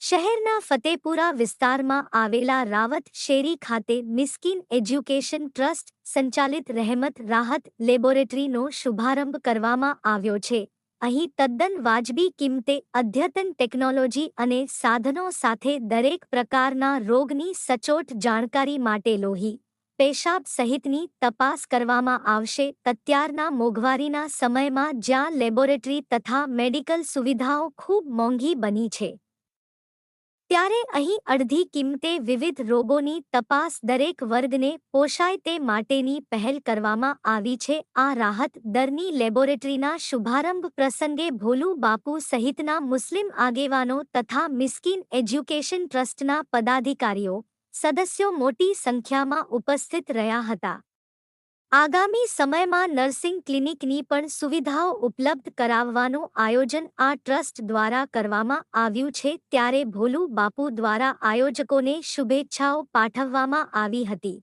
શહેરના ફતેપુરા વિસ્તારમાં આવેલા રાવત શેરી ખાતે મિસ્કીન એજ્યુકેશન ટ્રસ્ટ સંચાલિત રહેમત રાહત લેબોરેટરીનો શુભારંભ કરવામાં આવ્યો છે. અહીં તદ્દન વાજબી કિંમતે અદ્યતન ટેકનોલોજી અને સાધનો સાથે દરેક પ્રકારના રોગની સચોટ જાણકારી માટે લોહી, પેશાબ સહિતની તપાસ કરવામાં આવશે. અત્યારના મોંઘવારીના સમયમાં જ્યાં લેબોરેટરી તથા મેડિકલ સુવિધાઓ ખૂબ મોંઘી બની છે. ત્યારે અહીં અડધી કિંમતે વિવિધ રોગોની તપાસ દરેક વર્ગને પોષાય તે માટેની પહેલ કરવામાં આવી છે. આ રાહત દરની લેબોરેટરીના શુભારંભ પ્રસંગે ભોલુ બાપુ સહિતના મુસ્લિમ આગેવાનો તથા મિસ્કીન એજ્યુકેશન ટ્રસ્ટના પદાધિકારીઓ, સદસ્યો મોટી સંખ્યામાં ઉપસ્થિત રહ્યા હતા. આગામી સમયમાં નર્સિંગ ક્લિનિકની પણ સુવિધાઓ ઉપલબ્ધ કરાવવાનું આયોજન આ ટ્રસ્ટ દ્વારા કરવામાં આવ્યું છે, ત્યારે ભોલુ બાપુ દ્વારા આયોજકોને શુભેચ્છાઓ પાઠવવામાં આવી હતી.